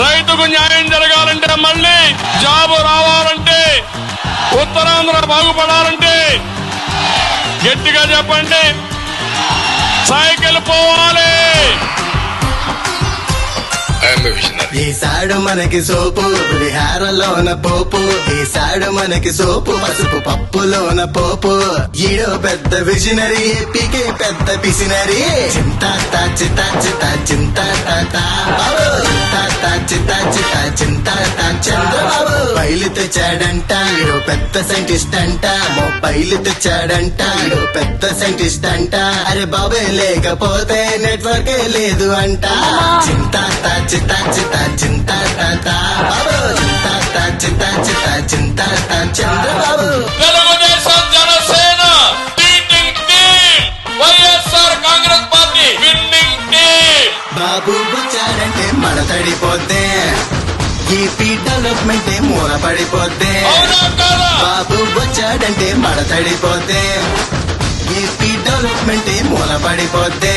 రైతుకు న్యాయం జరగాలంటే మళ్ళీ జాబు రావాలంటే ఉత్తరాంధ్ర బాగుపడాలంటే గట్టిగా చెప్పండి. సైకిల్ పోవాలి. ఈసాడు మనకి సోపు విహారలోన పోపు. ఈసాడు మనకి సోపు పసుపు పప్పులోన పోపు. ఈడో పెద్ద విజనరీ ఏపీకే పెద్ద పిసినరీ చింత చింత చింత తెచ్చాడంట. పెద్ద సైంటిస్ట్ అంట. మొబైల్ తెచ్చాడంట. పెద్ద సైంటిస్ట్ అంట. అరే బాబే లేకపోతే నెట్వర్క్ లేదు అంట. చింత చింత చింత చింత బాబు చింత చింత చింత చింత చంద్రబాబు. బాబు వచ్చాడంటే మడతడిపోద్దే. టీపీ డెవలప్మెంట్ మూల మూలపడిపోతే బాబు వచ్చాడంటే మడతడిపోతే. ఈపీ డెవలప్మెంట్ మూల మూలపడిపోతే.